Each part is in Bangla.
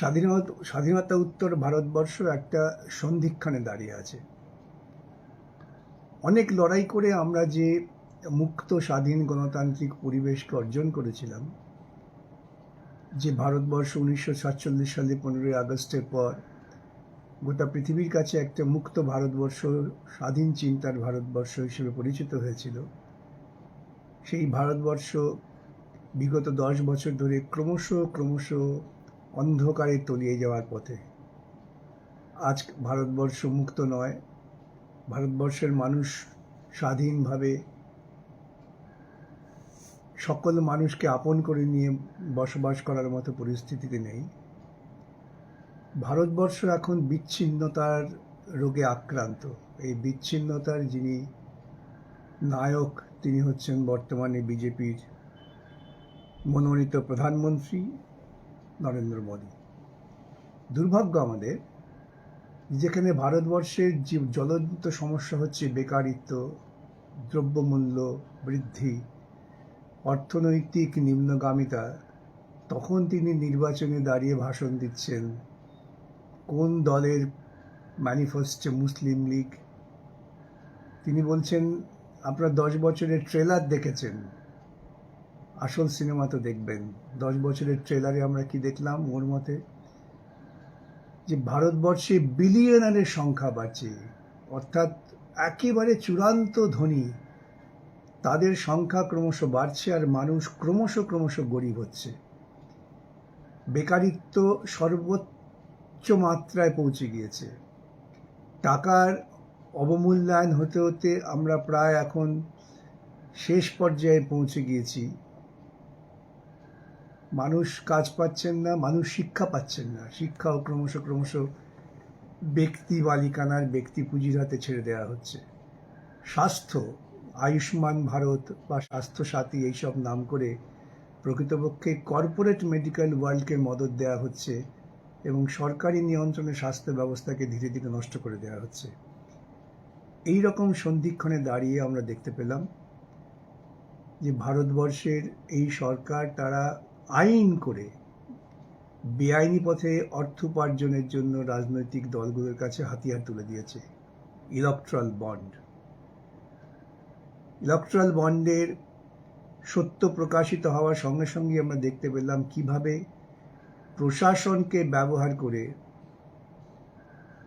স্বাধীনতা স্বাধীনতা উত্তর ভারতবর্ষ একটা সন্ধিক্ষণে দাঁড়িয়ে আছে। অনেক লড়াই করে আমরা যে মুক্ত, স্বাধীন গণতান্ত্রিক পরিবেশকে অর্জন করেছিলাম, যে ভারতবর্ষ উনিশশো সাতচল্লিশ সালে পনেরোই আগস্টের পর গোটা পৃথিবীর কাছে একটা মুক্ত ভারতবর্ষ, স্বাধীন চিন্তার ভারতবর্ষ হিসেবে পরিচিত হয়েছিল, সেই ভারতবর্ষ বিগত দশ বছর ধরে ক্রমশ ক্রমশ অন্ধকারে তলিয়ে যাওয়ার পথে। আজ ভারতবর্ষ মুক্ত নয়। ভারতবর্ষের মানুষ স্বাধীনভাবে সকল মানুষকে আপন করে নিয়ে বসবাস করার মতো পরিস্থিতিতে নেই। ভারতবর্ষ এখন বিচ্ছিন্নতার রোগে আক্রান্ত। এই বিচ্ছিন্নতার যিনি নায়ক, তিনি হচ্ছেন বর্তমানে বিজেপির মনোনীত প্রধানমন্ত্রী। নরেন্দ্র মোদী। দুর্ভাগ্য আমাদের, যেখানে ভারতবর্ষের যে জ্বলন্ত সমস্যা হচ্ছে বেকারিত্ব, দ্রব্যমূল্য বৃদ্ধি, অর্থনৈতিক নিম্নগামিতা, তখন তিনি নির্বাচনে দাঁড়িয়ে ভাষণ দিচ্ছেন, কোন দলের ম্যানিফেস্টো মুসলিম লীগ? তিনি বলছেন, আপনারা দশ বছরের ট্রেলার দেখেছেন। আসল সিনেমা তো দেখবেন। দশ বছরের ট্রেলারে আমরা কি দেখলাম ওর মতে? যে ভারতবর্ষে বিলিয়নারের সংখ্যা বাড়ছে। অর্থাৎ একেবারে চূড়ান্ত ধনী, তাদের সংখ্যা ক্রমশ বাড়ছে আর মানুষ ক্রমশ ক্রমশ গরিব হচ্ছে। বেকারিত্ব সর্বোচ্চ মাত্রায় পৌঁছে গিয়েছে। টাকার অবমূল্যায়ন হতে হতে আমরা প্রায় এখন শেষ পর্যায়ে পৌঁছে গিয়েছি। মানুষ কাজ পাচ্ছেন না, মানুষ শিক্ষা পাচ্ছেন না। শিক্ষাও ক্রমশ ক্রমশ ব্যক্তি বালিকানার ব্যক্তি পুঁজির হাতে ছেড়ে দেওয়া হচ্ছে। স্বাস্থ্য, আয়ুষ্মান ভারত বা স্বাস্থ্যসাথী এইসব নাম করে প্রকৃতপক্ষে কর্পোরেট মেডিকেল ওয়ার্ল্ডকে মদত দেওয়া হচ্ছে এবং সরকারি নিয়ন্ত্রণে স্বাস্থ্য ব্যবস্থাকে ধীরে ধীরে নষ্ট করে দেওয়া হচ্ছে। এই রকম সন্ধিক্ষণে দাঁড়িয়ে আমরা দেখতে পেলাম যে ভারতবর্ষের এই সরকার তারা আইন করে বেআইনি পথে অর্থ উপার্জনের জন্য রাজনৈতিক দলগুলোর কাছে হাতিয়ার তুলে দিয়েছে ইলেকট্রাল বন্ড ইলেকট্রাল বন্ডের সত্য প্রকাশিত হওয়ার সঙ্গে সঙ্গে আমরা দেখতে পেলাম কীভাবে প্রশাসনকে ব্যবহার করে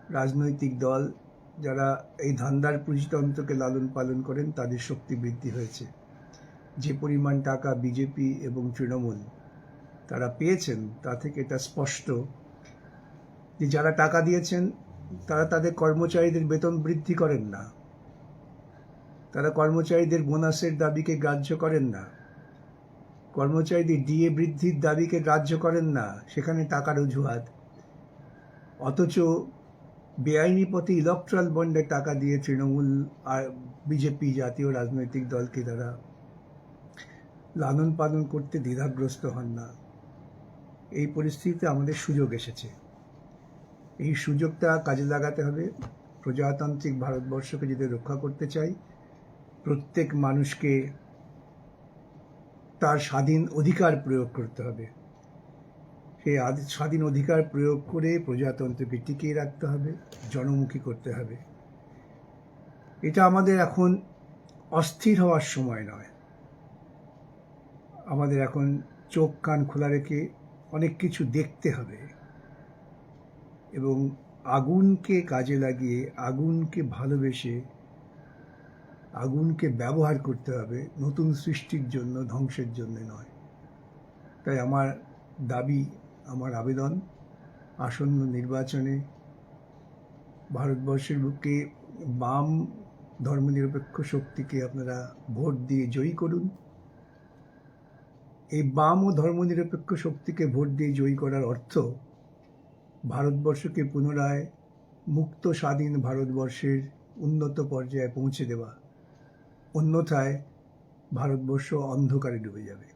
রাজনৈতিক দল যারা এই ধান্দার পুঁজিতন্ত্রকে লালন পালন করেন, তাদের শক্তি বৃদ্ধি হয়েছে। যে পরিমাণ টাকা বিজেপি এবং তৃণমূল তারা পেয়েছেন, তা থেকে এটা স্পষ্ট যে যারা টাকা দিয়েছেন, তারা তাদের কর্মচারীদের বেতন বৃদ্ধি করেন না। তারা কর্মচারীদের বোনাসের দাবিকে গ্রাহ্য করেন না। কর্মচারীদের ডিএ বৃদ্ধির দাবিকে গ্রাহ্য করেন না, সেখানে টাকার অজুহাত। অথচ বেআইনি পথে ইলেকট্রাল বন্ডে টাকা দিয়ে তৃণমূল আর বিজেপি জাতীয় রাজনৈতিক দলকে তারা লালন পালন করতে দ্বিধাগ্রস্ত হন না। এই পরিস্থিতিতে আমাদের সুযোগ এসেছে। এই সুযোগটা কাজে লাগাতে হবে। প্রজাতান্ত্রিক ভারতবর্ষকে যদি রক্ষা করতে চাই, প্রত্যেক মানুষকে তার স্বাধীন অধিকার প্রয়োগ করতে হবে। সেই স্বাধীন অধিকার প্রয়োগ করে প্রজাতন্ত্রকে টিকিয়ে রাখতে হবে, জনমুখী করতে হবে। এটা আমাদের এখন অস্থির হওয়ার সময় নয়। আমাদের এখন চোখ কান খোলা রেখে অনেক কিছু দেখতে হবে। এবং আগুনকে কাজে লাগিয়ে, আগুনকে ভালোবেসে, আগুনকে ব্যবহার করতে হবে। নতুন সৃষ্টির জন্য, ধ্বংসের জন্য নয়। তাই আমার দাবি, আমার আবেদন, আসন্ন নির্বাচনে ভারতবর্ষের বুকে বাম ধর্মনিরপেক্ষ শক্তিকে আপনারা ভোট দিয়ে জয়ী করুন। এই বাম ও ধর্মনিরপেক্ষ শক্তিকে ভোট দিয়ে জয়ী করার অর্থ ভারতবর্ষকে পুনরায় মুক্ত, স্বাধীন ভারতবর্ষের উন্নত পর্যায়ে পৌঁছে দেওয়া। অন্যথায় ভারতবর্ষ অন্ধকারে ডুবে যাবে।